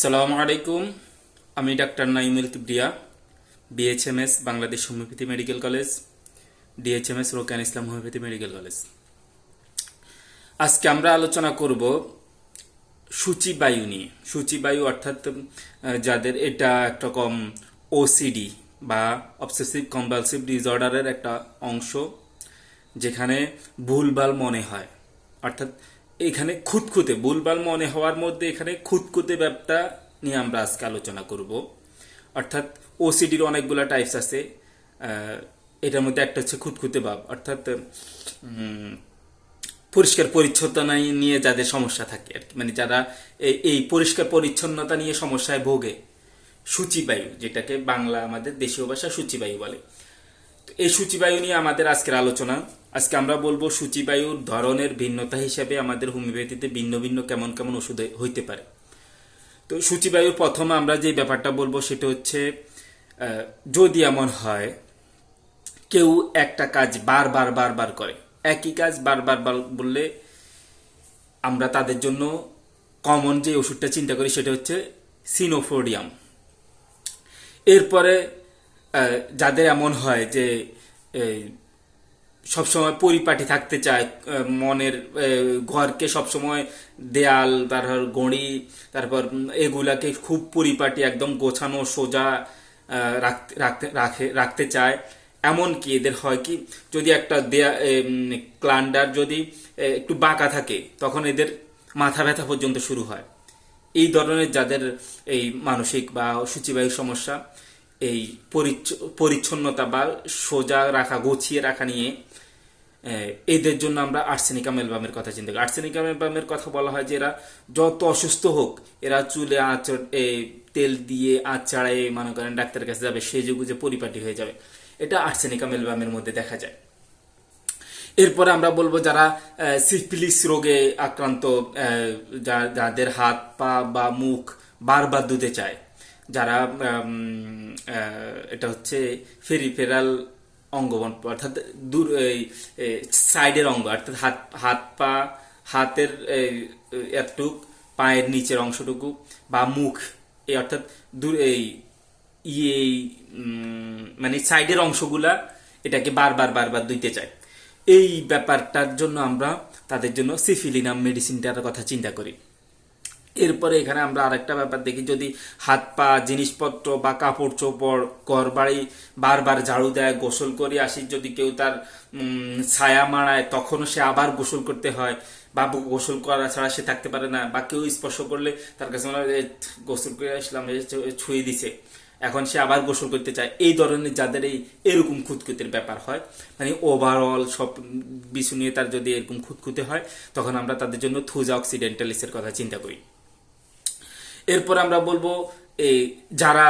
সালাম আলাইকুম। আমি doctor Naimul Kibria BHMS Bangladesh homeopathy medical college DHMS Rokan Islam homeopathy medical college. আজকে আমরা আলোচনা করব সূচিবায়ু নিয়ে। সূচিবায়ু অর্থাৎ যাদের এটা একটা কম ওসিডি বা অবসেসিভ কম্পালসিভ ডিসঅর্ডারের একটা অংশ, যেখানে ভুলভাল মনে হয়। অর্থাৎ এখানে খুঁতখুঁতে, ভুলভাল মনে হওয়ার মধ্যে এখানে খুঁতখুঁতে ব্যাপারটা নিয়ে আমরা আজকে আলোচনা করব। অর্থাৎ ওসিডির অনেকগুলো টাইপস আছে। এটার মধ্যে একটা হচ্ছে খুঁতখুঁতে ভাব। অর্থাৎ পরিষ্কার পরিচ্ছন্নতা নিয়ে যাদের সমস্যা থাকে আর কি। মানে যারা এই- পরিষ্কার পরিচ্ছন্নতা নিয়ে সমস্যায় ভোগে, সূচিবায়ু, যেটাকে বাংলা আমাদের দেশীয় ভাষা সূচিবায়ু বলে। এই সূচিবায়ু নিয়ে আমাদের আজকের আলোচনা। আজকে আমরা বলব সূচিবায়ুর ধরনের ভিন্নতা হিসেবে আমাদের হোমিওপ্যাথিতে ভিন্ন ভিন্ন কেমন কেমন ওষুধ হইতে পারে। তো সূচিবায়ুর প্রথমে আমরা যে ব্যাপারটা বলব সেটা হচ্ছে যদি এমন হয়, কেউ একটা কাজ বারবার বারবার করে। একই কাজ বারবার বার বললে আমরা তাদের জন্য কমন যে ওষুধটা চিন্তা করি সেটা হচ্ছে সিনোফোডিয়াম। এরপরে যাদের এমন হয় যে সবসময় পরিপাটি থাকতে চায় মনের ঘরকে সবসময় দেয়াল, তারপর গড়ি, তারপর এগুলাকে খুব পরিপাটি একদম গোছানো, সোজা রাখতে রাখে, রাখতে চায়। এমনকি এদের হয় কি, যদি একটা দেয়া ক্লান্ডার যদি একটু বাঁকা থাকে, তখন এদের মাথা ব্যথা পর্যন্ত শুরু হয়। এই ধরনের যাদের এই মানসিক বা সূচিবায়ু সমস্যা এই পরিচ্ছ- পরিচ্ছন্নতা বা সোজা রাখা, গুছিয়ে রাখা নিয়ে এদের জন্য আমরা আর্সেনিকাম অ্যালবামের কথা চিন্তা করি। আর্সেনিকাম অ্যালবামের কথা বলা হয় যে এরা যত অসুস্থ হোক, এরা চুলে আঁচড় তেল দিয়ে আঁচড়ায় মনে করেন ডাক্তারের কাছে যাবে সে যুগে যে পরিপাটি হয়ে যাবে। এটা আর্সেনিকাম অ্যালবামের মধ্যে দেখা যায়। এরপরে আমরা বলব যারা সিফিলিস রোগে আক্রান্ত যাদের হাত পা বা মুখ বারবার ধুতে চায় যারা এটা হচ্ছে ফেরিফেরাল অঙ্গবন, অর্থাৎ দূর, এই সাইডের অঙ্গ, অর্থাৎ হাত হাত পা, হাতের এতটুক, পায়ের নিচের অংশটুকু বা মুখ, এই অর্থাৎ দূর, এই ইয়ে মানে সাইডের অংশগুলা এটাকে বারবার বারবার ধুইতে চায়। এই ব্যাপারটার জন্য আমরা তাদের জন্য সিফিলিনাম মেডিসিনটার কথা চিন্তা করি। এরপরে এখানে আমরা আরেকটা ব্যাপার দেখি, যদি হাত পা, জিনিসপত্র বা কাপড় চোপড় ঘর বাড়ি বারবার ঝাড়ু দেয়, গোসল করে আসি, যদি কেউ তার ছায়া মারায় তখনও সে আবার গোসল করতে হয় বা গোসল করা ছাড়া সে থাকতে পারে না বা কেউ স্পর্শ করলে তার কাছে মনে হয় গোসল করে আসলাম ছুঁয়ে দিছে। এখন সে আবার গোসল করতে চায়। এই ধরনের যাদের এই এরকম খুঁতখুতির ব্যাপার হয় মানে ওভারঅল সব বিষয় নিয়ে তার যদি এরকম খুঁতখুতে হয়, তখন আমরা তাদের জন্য থুজা অক্সিডেন্টালিসের কথা চিন্তা করি। এরপর আমরা বলব এই যারা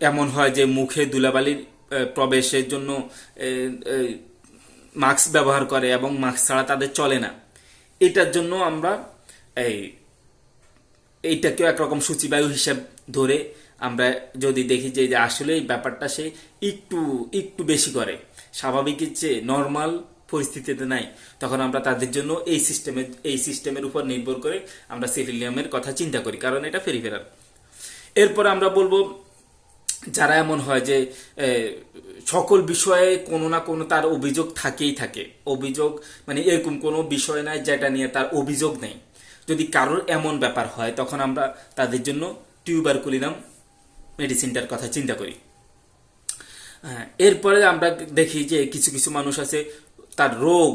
এমন হয় যে মুখে দুলাবালির প্রবেশের জন্য মাস্ক ব্যবহার করে এবং মাস্ক ছাড়া তাদের চলে না। এটার জন্য আমরা, এই, এইটাকেও একরকম সূচিবায়ু হিসাব ধরে আমরা যদি দেখি যে আসলে এই ব্যাপারটা সে একটু একটু বেশি করে। স্বাভাবিকের চেয়ে নর্মাল পরিস্থিতিতে নাই। তখন আমরা তাদের জন্য এই সিস্টেমের এই সিস্টেমের উপর নির্ভর করে আমরা সিফিলিয়ামের কথা চিন্তা করি, কারণ এটা ফেরি ফেরিফেরাল এরপর আমরা বলব, যারা এমন হয় যে সকল বিষয়ে কোনো না কোনো তার অভিযোগ থাকেই থাকে। অভিযোগ মানে এরকম কোনো বিষয় নাই যেটা নিয়ে তার অভিযোগ নেই। যদি কারোর এমন ব্যাপার হয়, তখন আমরা তাদের জন্য টিউবার টিউবারকুলিনাম মেডিসিনটার কথা চিন্তা করি। এরপরে আমরা দেখি যে কিছু কিছু মানুষ আছে তার রোগ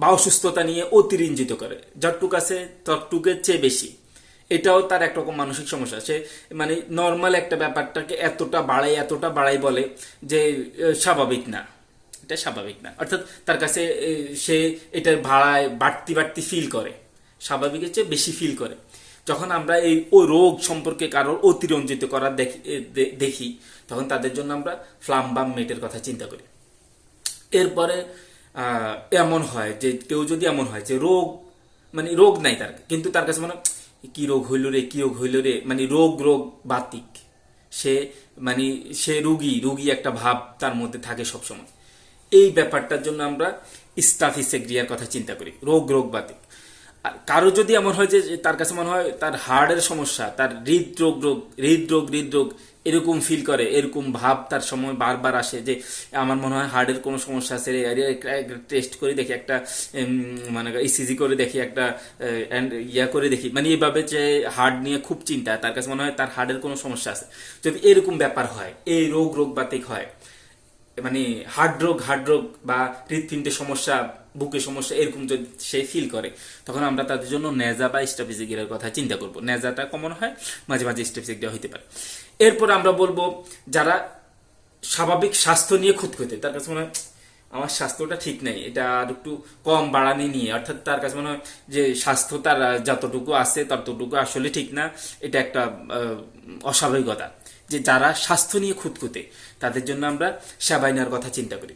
বা অসুস্থতা নিয়ে অতিরঞ্জিত করে। যতটুক আছে ততটুকের চেয়ে বেশি। এটাও তার একরকম মানসিক সমস্যা। সে মানে নর্মাল একটা ব্যাপারটাকে এতটা বাড়াই এতটা বাড়াই বলে যে স্বাভাবিক না। এটা স্বাভাবিক না। অর্থাৎ তার কাছে সে এটার ভাড়ায় বাড়তি বাড়তি ফিল করে। স্বাভাবিকের চেয়ে বেশি ফিল করে। যখন আমরা এই ও রোগ সম্পর্কে কারোর অতিরঞ্জিত করার দেখি তখন তাদের জন্য আমরা ফ্লাম ফ্লাম্বাম মেটের কথা চিন্তা করি। এরপরে এমন হয় যে কেউ যদি এমন হয় যে রোগ মানে রোগ নাই তার, কিন্তু তার কাছে মনে কি রোগ হইল রে, কি রোগ হইল রে? মানে রোগ রোগ বাতিক। সে মানে সে রুগী রুগী একটা ভাব তার মধ্যে থাকে সবসময়। এই ব্যাপারটার জন্য আমরা স্টাফিসেগ্রিয়ার কথা চিন্তা করি। রোগ রোগ বাতিক। কারও যদি এমন হয় যে তার কাছে মনে হয় তার হার্টের সমস্যা, তার হৃদরোগ, রোগ, হৃদরোগ হৃদরোগ এরকম ফিল করে, এরকম ভাব তার সময় বারবার আসে যে আমার মনে হয় হার্টের কোনো সমস্যা আছে টেস্ট করে দেখি, একটা মানে ইসিজি করে দেখি, একটা ইয়া করে দেখি। মানে এইভাবে যে হার্ট নিয়ে খুব চিন্তা, তার কাছে মনে হয় তার হার্টের কোনো সমস্যা আছে। যদি এরকম ব্যাপার হয়, এই রোগ রোগ বাতিক হয় মানে হার্ড রোগ হার্ড রোগ বা হৃৎপিণ্ডের সমস্যা বুকের সমস্যা, এরকম যদি সে ফিল করে, তখন আমরা তাদের জন্য নেজা বা স্টাফিজিকের কথা চিন্তা করব। নেজাটা কমন হয়, মাঝে মাঝে স্টাফিজিক দেওয়া হতে পারে। এরপর আমরা বলব যারা স্বাভাবিক স্বাস্থ্য নিয়ে খুঁতখুঁতে, তার কাছে মনে হয় আমার স্বাস্থ্যটা ঠিক নেই, এটা আর একটু কম বাড়ানি নিয়ে। অর্থাৎ তার কাছে মনে হয় যে স্বাস্থ্য তার যতটুকু আছে, ততটুকু আসলে ঠিক না, এটা একটা অস্বাভাবিকতা। যে যারা স্বাস্থ্য নিয়ে খুঁতখুঁতে, তাদের জন্য আমরা সেবাই নেওয়ার কথা চিন্তা করি।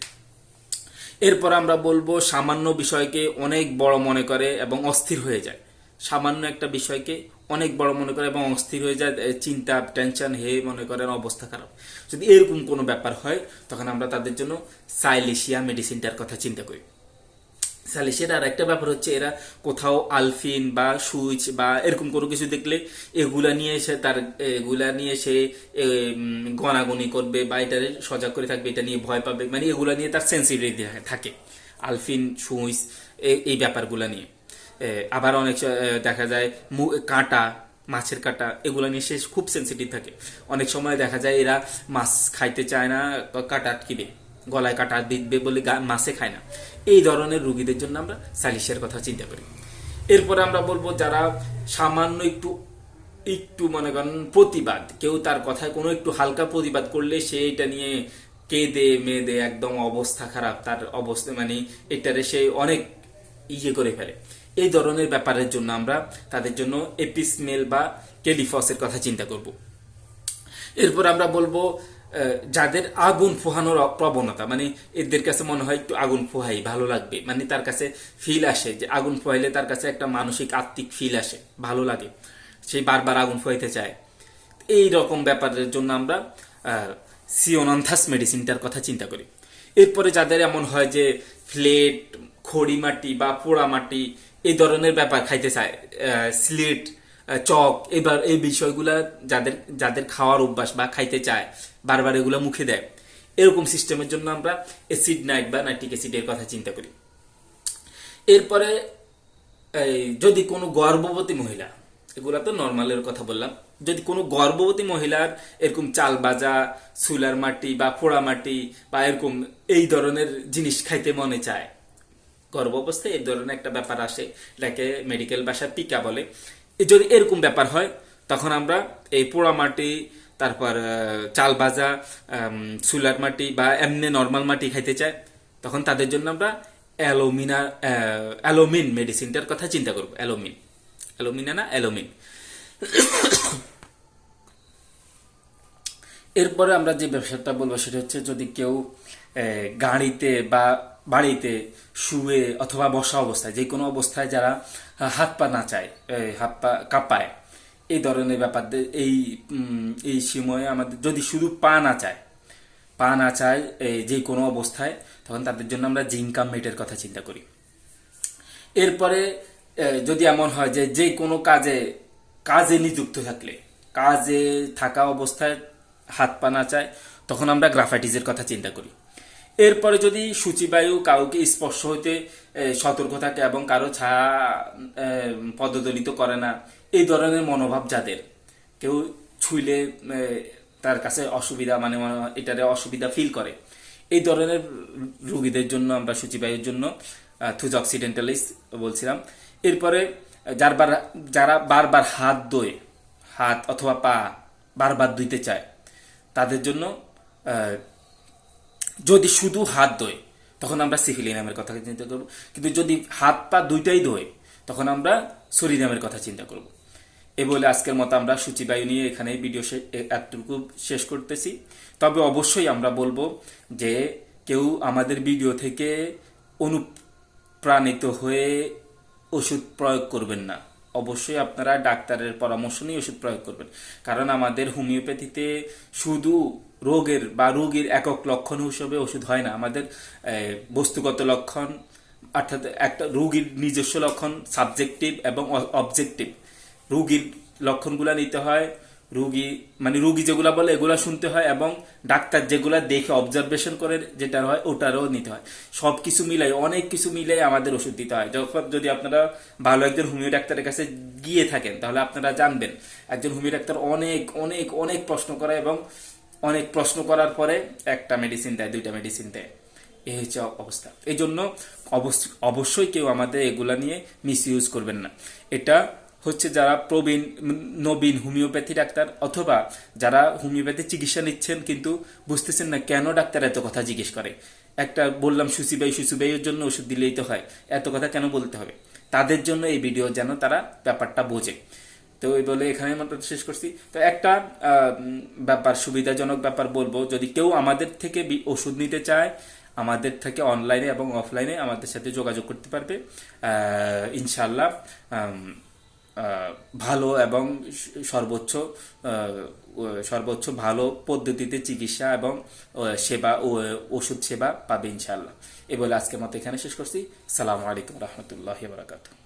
এরপর আমরা বলব, সামান্য বিষয়কে অনেক বড় মনে করে এবং অস্থির হয়ে যায়। সামান্য একটা বিষয়কে অনেক বড় মনে করে এবং অস্থির হয়ে যায় চিন্তা, টেনশন, হে মনে করেন অবস্থা খারাপ। যদি এরকম কোনো ব্যাপার হয়, তখন আমরা তাদের জন্য সাইলেশিয়া মেডিসিনটার কথা চিন্তা করি। সালিশের আর একটা ব্যাপার হচ্ছে, এরা কোথাও আলফিন বা সুইচ বা এরকম কোনো কিছু দেখলে এগুলা নিয়ে সে তার, এগুলা নিয়ে সে গনাগনি করবে বা এটারে সজাগ করে থাকবে, এটা নিয়ে ভয় পাবে মানে এগুলা নিয়ে তার সেন্সিটিভিটি থাকে আলফিন, সুইচ এই ব্যাপারগুলা নিয়ে। আবার অনেক দেখা যায় কাঁটা, মাছের কাঁটা, এগুলো নিয়ে সে খুব সেন্সিটিভ থাকে। অনেক সময় দেখা যায় এরা মাছ খাইতে চায় না কাঁটা আটকিবে গলায় কাটা দিবে বলে মাছে খায় না। এই ধরনের রুগীদের জন্য আমরা সালিশের কথা চিন্তা করি। এরপরে আমরা বলব যারা সামান্য একটু একটু মনে করেন প্রতিবাদ, কেউ তার কথায় কোনো একটু হালকা প্রতিবাদ করলে সে এটা নিয়ে কেঁদে মেদে একদম অবস্থা খারাপ, তার অবস্থা মানে এটারে সে অনেক ইয়ে করে ফেলে। এই ধরনের ব্যাপারের জন্য আমরা তাদের জন্য এপিসমেল বা কেলিফসের কথা চিন্তা করব। এরপর আমরা বলব যাদের আগুন ফোহানোর প্রবণতা মানে এদের কাছে মনে হয় একটু আগুন ফোহাই, ভালো লাগবে। মানে তার কাছে ফিল আসে যে আগুন ফোহাইলে তার কাছে একটা মানসিক, আত্মিক ফিল আসে, ভালো লাগে। সেই বারবার আগুন ফোহাইতে চায়। এই রকম ব্যাপারের জন্য আমরা সিওনন্থাস মেডিসিনটার কথা চিন্তা করি। এরপরে যাদের এমন হয় যে ফ্লেট খড়ি মাটি বা পোড়া মাটি, এই ধরনের ব্যাপার খাইতে চায় স্লেট চক, এবার এই বিষয়গুলা যাদের যাদের খাওয়ার অভ্যাস বা খাইতে চায় বারবার এগুলো মুখে দেয়। এরকম সিস্টেমের জন্য আমরা অ্যাসিড নাইট বা নাইট্রিক অ্যাসিডের কথা চিন্তা করি। এরপরে যদি কোনো গর্ভবতী মহিলা, এগুলা তো নর্মালের কথা বললাম, যদি কোনো গর্ভবতী মহিলার এরকম চাল বাজা সুলার মাটি বা পোড়া মাটি বা এরকম এই ধরনের জিনিস খাইতে মনে চায় গর্ভ অবস্থায় এই ধরনের একটা ব্যাপার আসে, এটাকে মেডিকেল ভাষায় পিকা বলে। যদি এরকম ব্যাপার হয়, তখন আমরা এই পোড়া মাটি তারপর চাল আম, সুলার মাটি বা এমনি নর্মাল মাটি খাইতে চায় তখন তাদের জন্য আমরা অ্যালোমিনা অ্যালোমিন মেডিসিনটার কথা চিন্তা করব। অ্যালোমিন। অ্যালোমিনা না অ্যালোমিন। এরপরে আমরা যে ব্যবসাটা বলব সেটা হচ্ছে যদি কেউ গাড়িতে বা বাড়িতে শুয়ে অথবা বসা অবস্থায় যে কোনো অবস্থায় যারা হাত পা না চায় হাত পা কাঁপায় এই ধরনের ব্যাপার এই এই সময়ে আমাদের যদি শুধু পা না চায়, পা নাচায় এই যে কোনো অবস্থায়, তখন তাদের জন্য আমরা জিঙ্কাম মেটের কথা চিন্তা করি। এরপরে যদি এমন হয় যে যে কোনো কাজে কাজে নিযুক্ত থাকলে, কাজে থাকা অবস্থায় হাত পা না চায়, তখন আমরা গ্রাফাইটিসের কথা চিন্তা করি। এরপরে যদি সূচিবায়ু কাউকে স্পর্শ হইতে সতর্ক থাকে এবং কারও ছায়া পদদলিত করে না, এই ধরনের মনোভাব যাদের, কেউ ছুইলে তার কাছে অসুবিধা মানে মনে, এটারে অসুবিধা ফিল করে। এই ধরনের রুগীদের জন্য আমরা সূচিবায়ুর জন্য থুজ অক্সিডেন্টালিস বলছিলাম। এরপরে যারবার, যারা বারবার হাত দোয় হাত অথবা পা বারবার ধুইতে চায়, তাদের জন্য যদি শুধু হাত দোয় তখন আমরা সিফিলিনামের কথা চিন্তা করব। কিন্তু যদি হাত পা দুইটাই দোয় তখন আমরা সরিনামের কথা চিন্তা করব। এ বলে আজকের মতো আমরা সূচিবায়ু নিয়ে এখানে ভিডিও এতটুকু শেষ করতেছি। তবে অবশ্যই আমরা বলব যে কেউ আমাদের ভিডিও থেকে অনুপ্রাণিত হয়ে ওষুধ প্রয়োগ করবেন না। অবশ্যই আপনারা ডাক্তারের পরামর্শ নিয়ে ওষুধ প্রয়োগ করবেন। কারণ আমাদের হোমিওপ্যাথিতে শুধু রোগের বা রোগীর একক লক্ষণ হিসেবে ওষুধ হয় না। আমাদের বস্তুগত লক্ষণ, অর্থাৎ একটা রোগীর নিজস্ব লক্ষণ, সাবজেক্টিভ এবং অবজেক্টিভ। রোগীর লক্ষণগুলা নিতে হয়, রুগী মানে রুগী যেগুলা বলে এগুলা শুনতে হয় এবং ডাক্তার যেগুলো দেখে অবজারভেশন করে যেটা হয় ওটারও নিতে হয়। সব কিছু মিলাই, অনেক কিছু মিলাই আমাদের ওষুধ দিতে হয়। যখন যদি আপনারা ভালো একজন হোমিও ডাক্তারের কাছে গিয়ে থাকেন, তাহলে আপনারা জানবেন। একজন হোমিও ডাক্তার অনেক অনেক অনেক প্রশ্ন করে এবং অনেক প্রশ্ন করার পরে একটা মেডিসিন দেয়, দুইটা মেডিসিন দেয়। এই হচ্ছে অবস্থা। এই জন্য অবশ্যই কেউ আমাদের এগুলা নিয়ে মিস ইউজ করবেন না। এটা হচ্ছে যারা প্রবীণ, নবীন হোমিওপ্যাথি ডাক্তার অথবা যারা হোমিওপ্যাথি চিকিৎসা নিচ্ছেন কিন্তু বুঝতেছেন না কেন ডাক্তার এত কথা জিজ্ঞেস করে। একটা বললাম সুসিবাই সুসিবাইয়ের জন্য ওষুধ দিলেই তো হয়। এত কথা কেন বলতে হবে? তাদের জন্য এই ভিডিও যেন তারা ব্যাপারটা বোঝে। তো ওই বলে এখানে আমরা শেষ করছি। তো একটা ব্যাপার, সুবিধাজনক ব্যাপার বলব, যদি কেউ আমাদের থেকে ওষুধ নিতে চায়, আমাদের থেকে অনলাইনে এবং অফলাইনে আমাদের সাথে যোগাযোগ করতে পারবে। ইনশাল্লাহ ভালো এবং সর্বোচ্চ সর্বোচ্চ ভালো পদ্ধতিতে চিকিৎসা এবং সেবা, ও, ওষুধ সেবা পাবে ইনশাল্লাহ এ বলে আজকের মতো এখানে শেষ করছি। সালামু আলাইকুম রহমতুল্লাহ বারাকাতুহ।